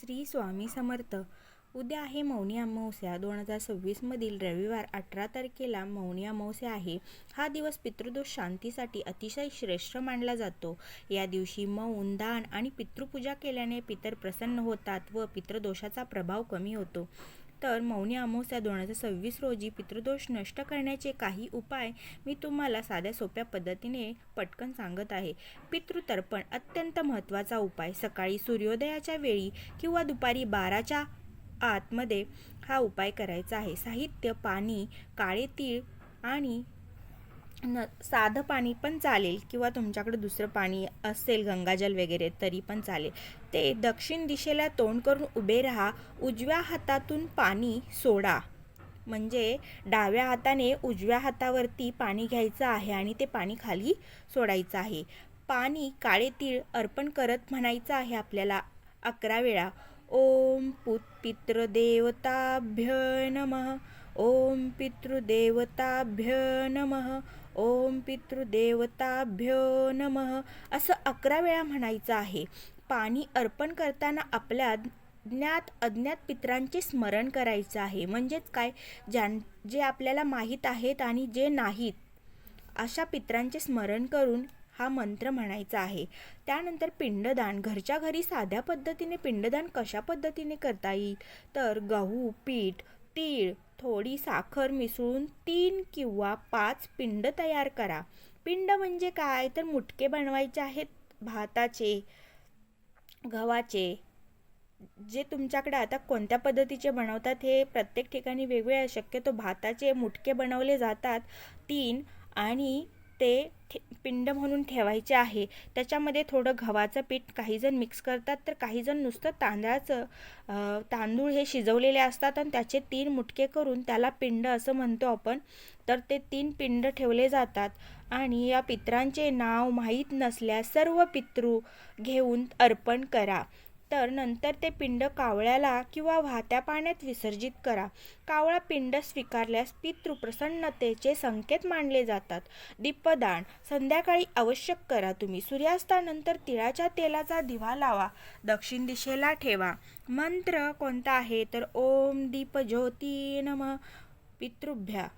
श्री स्वामी समर्थ. उद्या आहे मौनी अमावस्या. दोन हजार सव्वीसमधील रविवार अठरा तारखेला मौनी अमावस्या आहे. हा दिवस पितृदोष शांतीसाठी अतिशय श्रेष्ठ मानला जातो. या दिवशी मौन दान आणि पितृपूजा केल्याने पितर प्रसन्न होतात व पितृदोषाचा प्रभाव कमी होतो. तर मौनी अमावस्या दोन हजार सव्वीस रोजी पितृदोष नष्ट करण्याचे काही उपाय मी तुम्हाला साध्या सोप्या पद्धतीने पटकन सांगत आहे. पितृतर्पण अत्यंत महत्त्वाचा उपाय. सकाळी सूर्योदयाच्या वेळी किंवा दुपारी बाराच्या आतमध्ये हा उपाय करायचा आहे. साहित्य पाणी काळे तीळ आणि न साधं पाणी पण चालेल किंवा तुमच्याकडे दुसरं पाणी असेल गंगाजल वगैरे तरी पण चालेल. ते दक्षिण दिशेला तोंड करून उभे राहा उजव्या हातातून पाणी सोडा. म्हणजे डाव्या हाताने उजव्या हातावरती पाणी घ्यायचं आहे आणि ते पाणी खाली सोडायचं आहे. पाणी काळे तीळ अर्पण करत म्हणायचं आहे आपल्याला अकरा वेळा. ओम पुत पितृदेवताभ्य नमः. ओम पितृदेवताभ्य नमः ओम पितृदेवताभ्यो नमः असं अकरा वेळा म्हणायचं आहे. पाणी अर्पण करताना आपल्या ज्ञात अज्ञात पित्रांचे स्मरण करायचं आहे. म्हणजेच काय? ज्यां जे आपल्याला माहीत आहेत आणि जे नाहीत अशा पित्रांचे स्मरण करून हा मंत्र म्हणायचा आहे. त्यानंतर पिंडदान. घरच्या घरी साध्या पद्धतीने पिंडदान कशा पद्धतीने करता येईल? तर गहू पीठ तीळ थोडी साखर मिसळून तीन किंवा पाच पिंड तयार करा. पिंड म्हणजे काय? तर मुटके बनवायचे आहेत भाताचे गव्हाचे. जे तुमच्याकडे आता कोणत्या पद्धतीचे बनवतात हे प्रत्येक ठिकाणी वेगळे आहे. शक्यतो भाताचे मुटके बनवले जातात तीन आणि ते ठे पिंड म्हणून ठेवायचे आहे. त्याच्यामध्ये थोडं गव्हाचं पीठ काहीजण मिक्स करतात. तर काहीजण नुसतं तांदळाचं तांदूळ हे शिजवलेले असतात आणि त्याचे तीन मुटके करून त्याला पिंड असं म्हणतो आपण. तर ते तीन पिंड ठेवले जातात. आणि या पित्रांचे नाव माहीत नसल्यास सर्व पितृ घेऊन अर्पण करा. तर नंतर ते पिंड कावळ्याला किंवा वाहत्या पाण्यात विसर्जित करा. कावळा पिंड स्वीकारल्यास पितृप्रसन्नतेचे संकेत मानले जातात. दीपदान. संध्याकाळी आवश्यक करा तुम्ही. सूर्यास्तानंतर तिळाच्या तेलाचा दिवा लावा. दक्षिण दिशेला ठेवा. मंत्र कोणता आहे? तर ओम दीप ज्योती नम. पितृभ्या.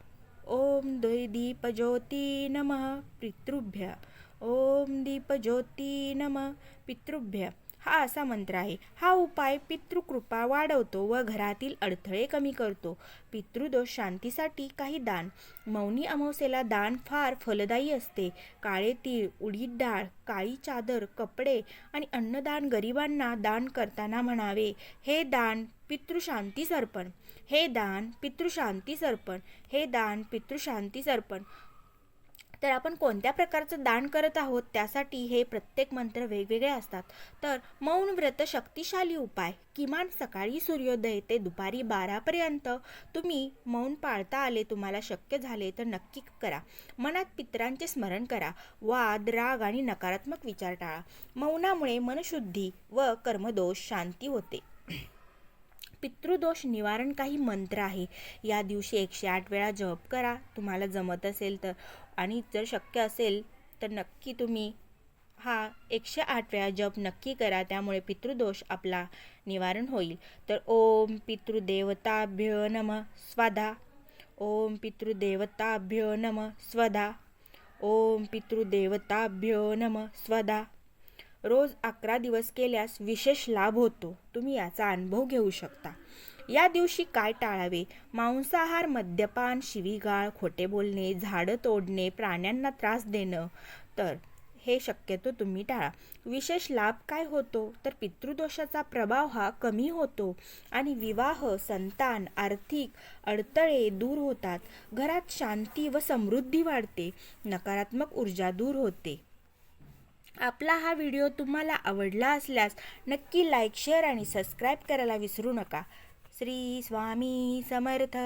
ओम दीप ज्योती नम. पितृभ्य. ओम दीप ज्योती नम. पितृभ्य. हा असा मंत्र आहे. हा उपाय पितृकृपा वाढवतो व घरातील अडथळे कमी करतो. पितृदोष शांतीसाठी काही दान. मौनी अमावस्येला दान फार फलदायी असते. काळे तीळ उडीद डाळ काळी चादर कपडे आणि अन्नदान गरिबांना दान करताना म्हणावे हे दान पितृशांती सर्पण. हे दान पितृशांती सर्पण. हे दान पितृशांती सर्पण. तर आपण कोणत्या प्रकारचं दान करत आहोत त्यासाठी हे प्रत्येक मंत्र वेगवेगळे असतात. तर मौन व्रत शक्तिशाली उपाय. किमान सकाळी सूर्योदय ते दुपारी बारापर्यंत तुम्ही मौन पाळता आले तुम्हाला शक्य झाले तर नक्की करा. मनात पित्रांचे स्मरण करा. वाद राग आणि नकारात्मक विचार टाळा. मौनामुळे मनशुद्धी व कर्मदोष शांती होते. पितृदोष निवारण काही मंत्र आहे. या दिवशी एकशे आठ वेळा जप करा. तुम्हाला जमत असेल तर. आणि जर शक्य असेल तर नक्की तुम्ही हा एकशे आठ वेळा जप नक्की करा. त्यामुळे पितृदोष आपला निवारण होईल. तर ओम पितृदेवताभ्य नम स्वधा ओम पितृदेवताभ्य नम स्वधा ओम पितृदेवताभ्यो नम स्वधा रोज अकरा दिवस केल्यास विशेष लाभ होतो. तुम्ही याचा अनुभव घेऊ शकता. या दिवशी काय टाळावे? मांसाहार मद्यपान शिवीगाळ खोटे बोलणे झाडं तोडणे प्राण्यांना त्रास देणं. तर हे शक्यतो तुम्ही टाळा. विशेष लाभ काय होतो? तर पितृदोषाचा प्रभाव हा कमी होतो आणि विवाह संतान आर्थिक अडथळे दूर होतात. घरात शांती व समृद्धी वाढते. नकारात्मक ऊर्जा दूर होते. आपला हा व्हिडिओ तुम्हाला आवडला असल्यास नक्की लाईक शेअर आणि सबस्क्राईब करायला विसरू नका. श्री स्वामी समर्थ.